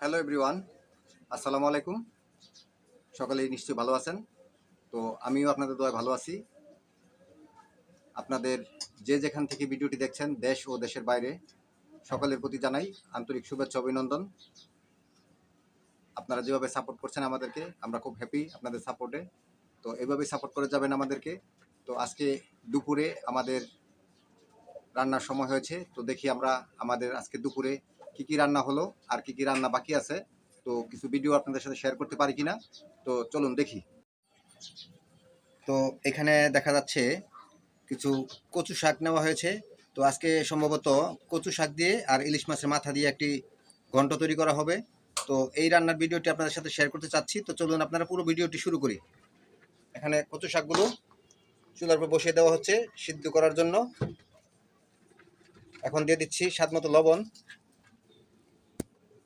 Hello everyone আসসালামু আলাইকুম সকলেই নিশ্চয়ই ভালো আছেন? তো আমিও আপনাদের দোয়ায় ভালো আছি। আপনাদের যে যেখান থেকে ভিডিওটি দেখছেন, দেশ ও দেশের বাইরে, সকলের প্রতি জানাই আন্তরিক শুভেচ্ছা অভিনন্দন। আপনারা যেভাবে সাপোর্ট করছেন আমাদেরকে, আমরা খুব হ্যাপি আপনাদের সাপোর্টে তো এভাবেই সাপোর্ট করে যাবেন আমাদেরকে। তো আজকে দুপুরে আমাদের রান্নার সময় হয়েছে। তো দেখি আমরা আমাদের আজকে দুপুরে কি কি রান্না হলো আর কি কি রান্না বাকি আছে, তো কিছু ভিডিও আপনাদের সাথে শেয়ার করতে পারি কিনা? তো চলুন দেখি। তো এখানে দেখা যাচ্ছে কিছু কচু শাক নেওয়া হয়েছে। তো আজকে সম্ভবত কচু শাক দিয়ে আর ইলিশ মাছের মাথা দিয়ে একটি ঘন্ট তৈরি করা হবে। তো এই রান্নার ভিডিওটি আপনাদের সাথে শেয়ার করতে চাচ্ছি। তো চলুন আপনারা পুরো ভিডিওটি শুরু করি। এখানে কচু শাকগুলো চুলার উপর বসিয়ে দেওয়া হচ্ছে সিদ্ধ করার জন্য। এখন দিয়ে দিচ্ছি স্বাদ মতো লবণ।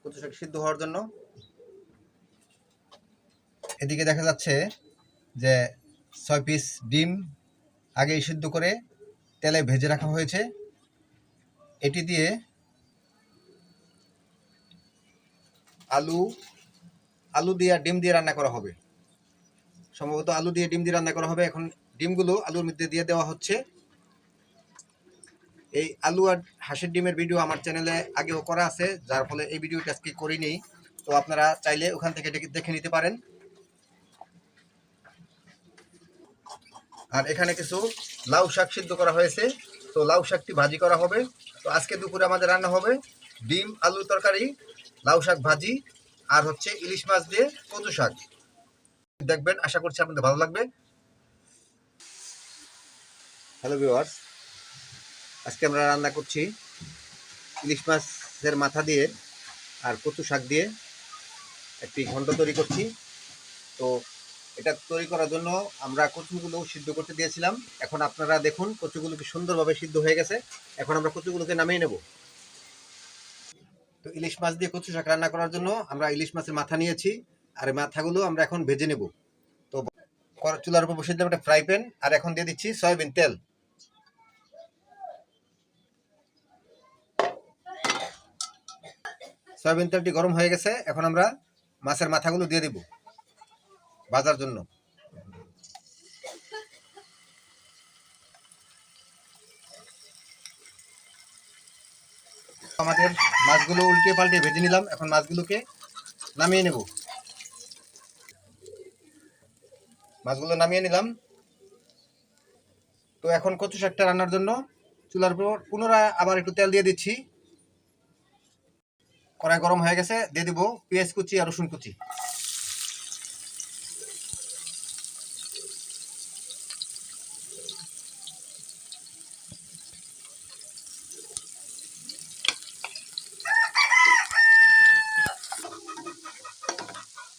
শাক সিদ্ধ হওয়ার জন্য। এদিকে দেখা যাচ্ছে যে ছয় পিস ডিম আগেই সিদ্ধ করে তেলে ভেজে রাখা হয়েছে। এটি দিয়ে আলু আলু দিয়ে ডিম দিয়ে রান্না করা হবে। সম্ভবত আলু দিয়ে ডিম দিয়ে রান্না করা হবে। এখন ডিমগুলো আলুর মধ্যে দিয়ে দেওয়া হচ্ছে। এই আলু আর হাঁসের ডিমের ভিডিও আমার চ্যানেলে আগেও করা আছে, যার ফলে এই ভিডিওটা আজকে করিনি। তো আপনারা চাইলে ওখান থেকে দেখে- নিতে পারেন। আর এখানে কিছু লাউ শাক সিদ্ধ করা হয়েছে। তো লাউ শাকটি ভাজি করা হবে। তো আজকে দুপুরে আমাদের রান্না হবে ডিম, আলু তরকারি, লাউ শাক ভাজি, আর হচ্ছে ইলিশ মাছ দিয়ে কচু শাক। দেখবেন, আশা করছি আপনাদের ভালো লাগবে। হ্যালো ভিউয়ার্স আজকে আমরা রান্না করছি ইলিশ মাছের মাথা দিয়ে আর কচু শাক দিয়ে একটি ঘন্ট তৈরি করছি। তো এটা তৈরি করার জন্য আমরা কচুগুলো সিদ্ধ করতে দিয়েছিলাম। এখন আপনারা দেখুন কচুগুলো কি সুন্দরভাবে সিদ্ধ হয়ে গেছে। এখন আমরা কচুগুলোকে নামিয়ে নেব। তো ইলিশ মাছ দিয়ে কচু শাক রান্না করার জন্য আমরা ইলিশ মাছের মাথা নিয়েছি আর মাথাগুলো আমরা এখন ভেজে নেব। তো চুলার উপর বসিয়ে দিলাম একটা ফ্রাই প্যান আর এখন দিয়ে দিচ্ছি সয়াবিন তেল। সয়াবিন তেলটি গরম হয়ে গেছে, এখন আমরা মাছের মাথাগুলো দিয়ে দিব ভাজার জন্য। আমাদের মাছগুলো উল্টে পাল্টে ভেজে নিলাম, এখন মাছগুলোকে নামিয়ে নেব। মাছগুলো নামিয়ে নিলাম। তো এখন কচু শাকটা রান্নার জন্য চুলার উপর পুনরায় আবার একটু তেল দিয়ে দিচ্ছি। কড়াই গরম হয়ে গেছে, দিয়ে দিব পেঁয়াজ কুচি আর রসুন কুচি।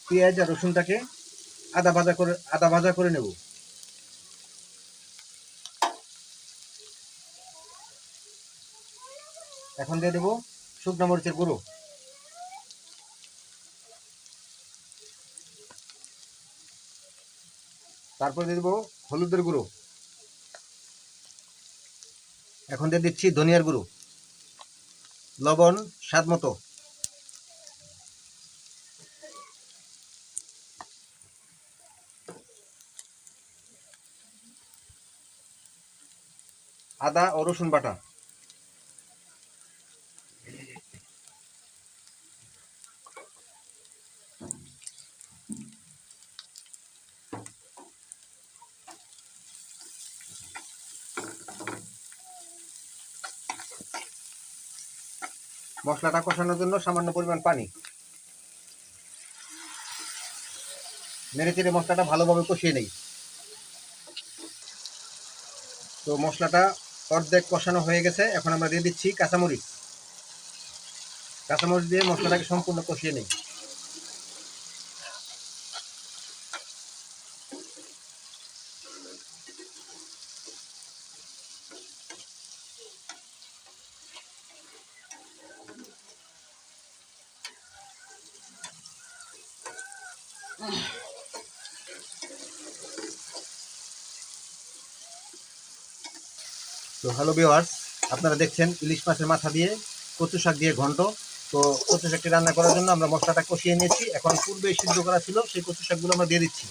পেঁয়াজ আর রসুনটাকে আদা ভাজা করে, আদা ভাজা করে নেব। এখন দিয়ে দেবো শুকনো মরিচের গুঁড়ো। তারপর দিয়ে দেবো হলুদের গুঁড়ো। এখন দিয়ে দিচ্ছি ধনিয়ার গুঁড়ো। লবণ, স্বাদ মতো। আদা ও রসুন বাটা। মশলাটা কষানোর জন্য সামান্য পরিমাণ পানি। মেরে চেড়ে মশলাটা ভালোভাবে কষিয়ে নেই। তো মশলাটা অর্ধেক কষানো হয়ে গেছে, এখন আমরা দিয়ে দিচ্ছি কাঁচামরিচ। কাঁচামরিচ দিয়ে মশলাটাকে সম্পূর্ণ কষিয়ে নেই। তো হ্যালো ভিওয়ার্স আপনারা দেখছেন ইলিশ মাছের মাথা দিয়ে কচু শাক দিয়ে ঘন্ট। তো কচু শাকটি রান্না করার জন্য আমরা মশলাটা কষিয়ে নিয়েছি। এখন পূর্বে সিদ্ধ করা ছিল, সেই কচু শাকগুলো আমরা দিয়ে দিচ্ছি।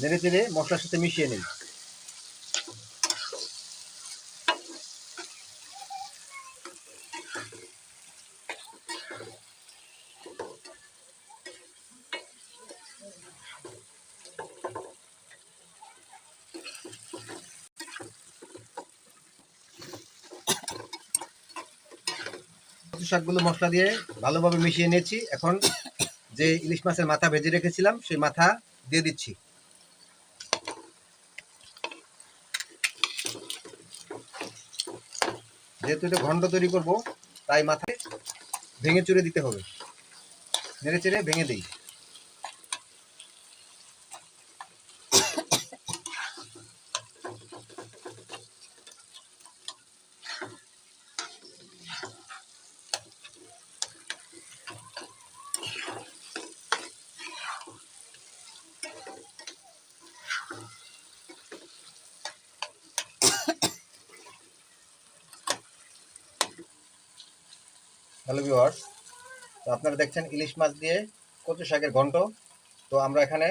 নেড়ে চেড়ে মশলার সাথে মিশিয়ে নিই কচু শাকগুলো মশলা দিয়ে ভালোভাবে মিশিয়ে নিয়েছি। এখন যে ইলিশ মাছের মাথা ভেজে রেখেছিলাম, সেই মাথা দিয়ে দিচ্ছি। যেহেতু এটা ঘন্ট তৈরি করব, তাই মাথায় ভেঙে চুরে দিতে হবে। নেড়ে চেড়ে ভেঙে দিই। হ্যালো ভিউয়ার্স, তো আপনারা দেখছেন ইলিশ মাছ দিয়ে কচু শাকের ঘন্ট। তো আমরা এখানে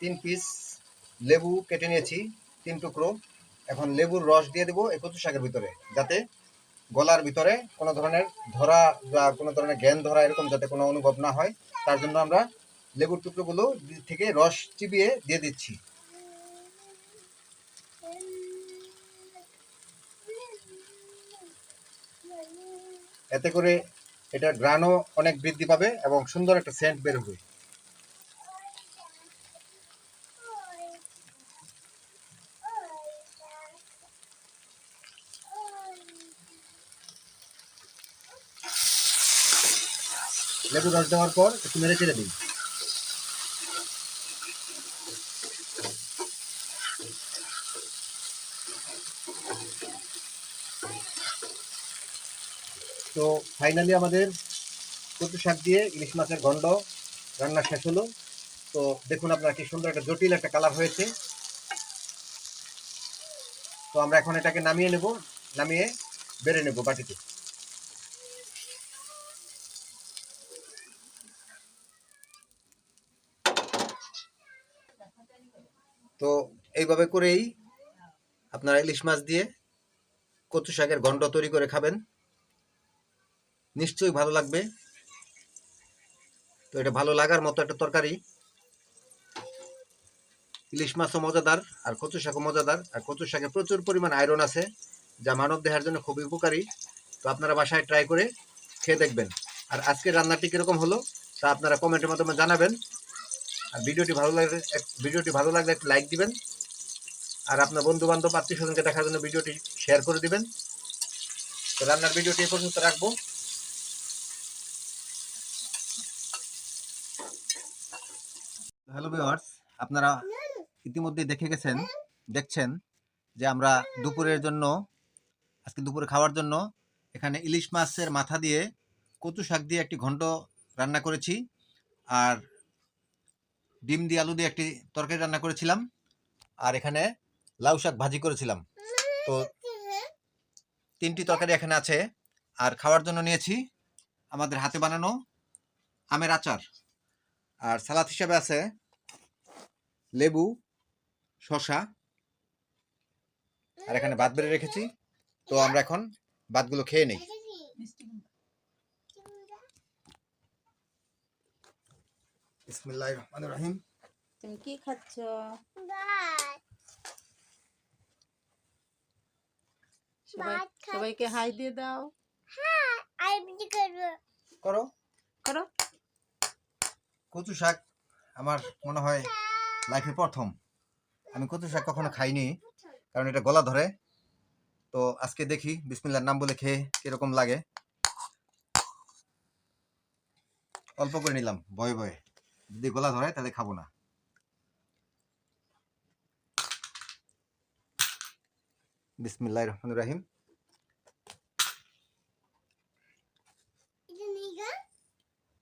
তিন পিস লেবু কেটে নিয়েছি, তিন টুকরো। এখন লেবুর রস দিয়ে দেবো এই কচু শাকের ভিতরে, যাতে গলার ভিতরে কোনো ধরনের ধরা বা কোনো ধরনের জ্ঞান ধরা এরকম যাতে কোনো অনুভব না হয়, তার জন্য আমরা লেবুর টুকরোগুলো থেকে রস চিবিয়ে দিয়ে দিচ্ছি। এতে করে এটা গ্রানও অনেক বৃদ্ধি পাবে এবং সুন্দর একটা সেন্ট বের হবে। লেবু গাছ দেওয়ার পর একটু মেরে ছেড়ে দিই তো ফাইনালি আমাদের কচু শাক দিয়ে ইলিশ মাছের গন্ড রান্না শেষ হলো। তো দেখুন আপনার কি সুন্দর একটা জটিল একটা কালার হয়েছে। তো আমরা এখন এটাকে নামিয়ে নেব, নামিয়ে বেড়ে নেব বাটিতে। তো এইভাবে করেই আপনারা ইলিশ মাছ দিয়ে কচু শাকের গন্ড তৈরি করে খাবেন। নিশ্চয়ই ভালো লাগবে। তো এটা ভালো লাগার মতো একটা তরকারি। ইলিশ মাছও মজাদার, আর কচু শাকও মজাদার। আর কচু শাকে প্রচুর পরিমাণ আয়রন আছে, যা মানব দেহের জন্য খুবই উপকারী। তো আপনারা বাসায় ট্রাই করে খেয়ে দেখবেন। আর আজকের রান্নাটি কীরকম হলো, তা আপনারা কমেন্টের মাধ্যমে জানাবেন। আর ভিডিওটি ভালো লাগলে এক- ভিডিওটি ভালো লাগলে একটু লাইক দিবেন। আর আপনার বন্ধু বান্ধব আত্মীয় স্বজনকে দেখার জন্য ভিডিওটি শেয়ার করে দিবেন। তো রান্নার ভিডিওটি এই পর্যন্ত রাখব। হ্যালো ভিউয়ার্স, আপনারা ইতিমধ্যে দেখে গেছেন, দেখছেন যে আমরা দুপুরের জন্য, আজকে দুপুরে খাওয়ার জন্য এখানে ইলিশ মাছের মাথা দিয়ে কচু শাক দিয়ে একটি ঘন্ট রান্না করেছি আর ডিম দিয়ে আলু দিয়ে একটি তরকারি রান্না করেছিলাম আর এখানে লাউ শাক ভাজি করেছিলাম। তো তিনটি তরকারি এখানে আছে আর খাওয়ার জন্য নিয়েছি আমাদের হাতে বানানো আমের আচার। আর সালাদ হিসাবে আছে লেবু শসা। আর এখানে ভাত বেড়ে রেখেছি। তো আমরা এখন ভাতগুলো খেয়ে নেই। বিসমিল্লাহির রহমানির রহিম তুমি কি খাচ্ছ? সবাই ভাত খাচ্ছি। সবাইকে হাই দিয়ে দাও। করো। করো। কচু শাক আমার মনে হয়। লাইফে প্রথম। আমি কচু শাক কখনো খাইনি কারণ এটা গলা ধরে। তো আজকে দেখি বিসমিল্লার নাম বলে খেয়ে কীরকম লাগে। অল্প করে নিলাম ভয়ে ভয়ে। যদি গলা ধরে তাহলে খাব না। বিসমিল্লাহ রহমান রাহিম।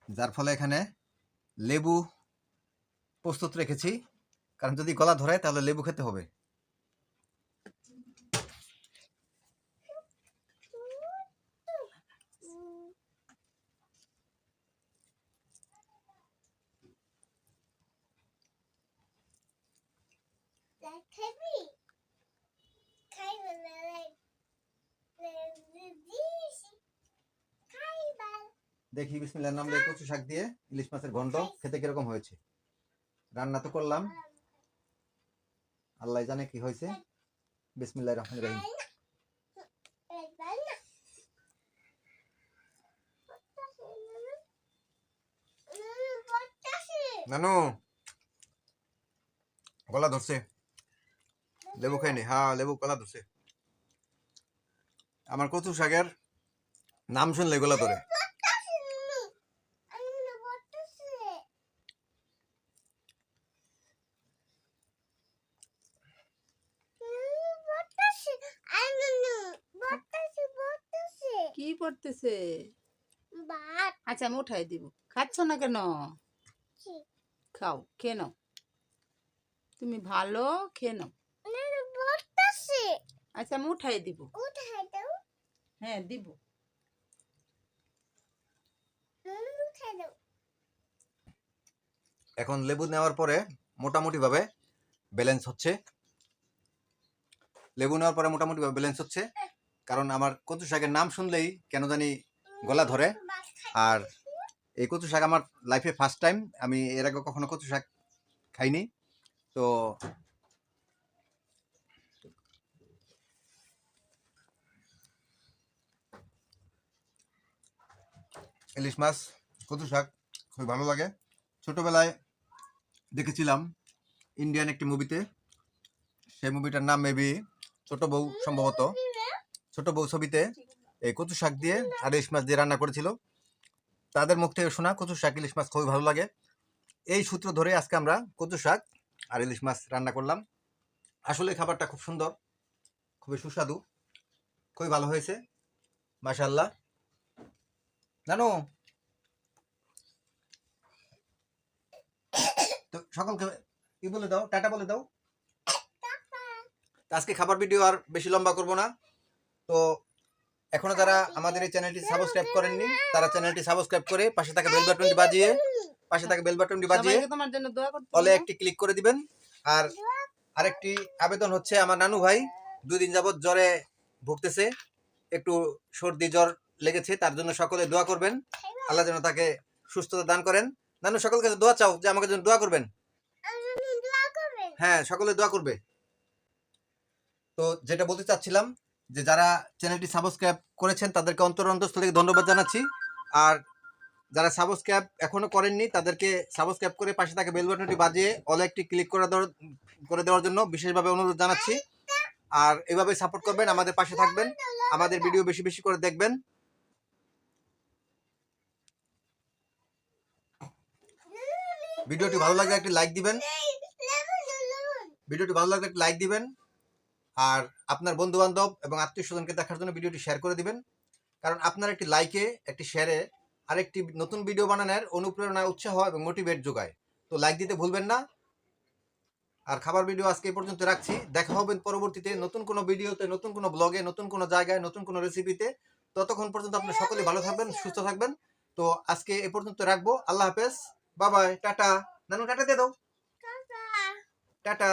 যার ফলে এখানে লেবু প্রস্তুত রেখেছি। কারণ যদি গলা ধরায় তাহলে লেবু খেতে হবে। দেখি বিসমিল্লার নাম দিয়ে কচু শাক দিয়ে ইলিশ মাছের ঘন্ট খেতে কীরকম হয়েছে। রান্না তো করলাম। আল্লাহ জানে কি হয়েছে। বিসমিল্লাহ রহমান রহিম। নানু, গলা ধরছে। লেবু খাইনি। হ্যাঁ লেবু, গলা ধরছে। আমার কচু শাকের নাম শুনলে গলা ধরে। কি পড়তেছে আচ্ছা আমি উঠাই দিব। খাচ্ছ না কেন? খাও খেয়ে নাও। তুমি ভালো খেয়ে নাও। আচ্ছা আমি উঠাই দিব। হ্যাঁ দিব। এখন লেবু নেওয়ার পরে মোটামুটি ভাবে ব্যালেন্স হচ্ছে। লেবু নেওয়ার পরে মোটামুটি ভাবে ব্যালেন্স হচ্ছে। কারণ আমার কচু শাকের নাম শুনলেই কেন জানি গলা ধরে। আর এই কচু শাক আমার লাইফে ফার্স্ট টাইম আমি এর আগে কখনো কচু শাক খাইনি। তো ইলিশ মাছ, কচু শাক খুবই ভালো লাগে। ছোটবেলায় দেখেছিলাম ইন্ডিয়ান একটি মুভিতে সেই মুভিটার নাম মেবি ছোট বউ সম্ভবত। ছোট বউ ছবিতে এই কচু শাক দিয়ে আর ইলিশ মাছ দিয়ে রান্না করেছিল। তাদের মুখ থেকে শোনা কচু শাক ইলিশ মাছ খুবই ভালো লাগে। এই সূত্র ধরে আজকে আমরা কচু শাক আর ইলিশ মাছ রান্না করলাম। আসলে খাবারটা খুব সুন্দর খুবই সুস্বাদু খুবই ভালো হয়েছে মাশাল্লাহ জানো তো সকলকে কি বলে দাও? টাটা বলে দাও। আজকে খাবার ভিডিও আর বেশি লম্বা করব না। তো এখনও যারা আমাদের এই চ্যানেলটি সাবস্ক্রাইব করেননি তারা চ্যানেলটি সাবস্ক্রাইব করে পাশে থাকা বেল বাটনটি বাজিয়ে পাশে থাকা বেল বাটনটি বাজিয়ে সবাইকে তোমার জন্য দোয়া করতে অলে একটি ক্লিক করে দিবেন। আর আরেকটি আবেদন হচ্ছে আমার নানু ভাই দুই দিন যাবত জ্বরে ভুগতেছে একটু সর্দি জ্বর লেগেছে তার জন্য সকলে দোয়া করবেন। আল্লাহ যেন তাকে সুস্থতা দান করেন। নানু সকল কাছে দোয়া চাও যে আমাকে যেন দোয়া করবেন? হ্যাঁ সকলে দোয়া করবে। তো যেটা বলতে চাচ্ছিলাম যে যারা চ্যানেলটি সাবস্ক্রাইব করেছেন, তাদেরকে অন্তর অন্তঃস্থল থেকে ধন্যবাদ জানাচ্ছি। আর যারা সাবস্ক্রাইব এখনও করেননি, তাদেরকে সাবস্ক্রাইব করে পাশে থাকা বেল বাটনটি বাজিয়ে অল একটি ক্লিক করে দেওয়ার করে দেওয়ার জন্য বিশেষভাবে অনুরোধ জানাচ্ছি। আর এভাবে সাপোর্ট করবেন, আমাদের পাশে থাকবেন, আমাদের ভিডিও বেশি বেশি করে দেখবেন। ভিডিওটি ভালো লাগলে একটি লাইক দিবেন। ভিডিওটি ভালো লাগলে একটি লাইক দিবেন। আর আপনার বন্ধু বান্ধব এবং আত্মীয় স্বজনকে দেখার জন্য ভিডিওটি শেয়ার করে দিবেন। কারণ আপনার একটি লাইকে একটি শেয়ারে আরেকটি নতুন ভিডিও বানানোর অনুপ্রেরণা উৎসাহ এবং মোটিভেট যোগায়। তো লাইক দিতে ভুলবেন না। আর খাবার ভিডিও আজকে এই পর্যন্ত রাখছি। দেখা হবে পরবর্তীতে নতুন কোনো ভিডিওতে নতুন কোনো ব্লগে নতুন কোনো জায়গায় নতুন কোনো রেসিপিতে ততক্ষণ পর্যন্ত আপনি সকলে ভালো থাকবেন সুস্থ থাকবেন। তো আজকে এ পর্যন্ত রাখব। আল্লাহ হাফেজ। বাবাই টাটা। নানু টাটা দিয়ে দাও। টাটা।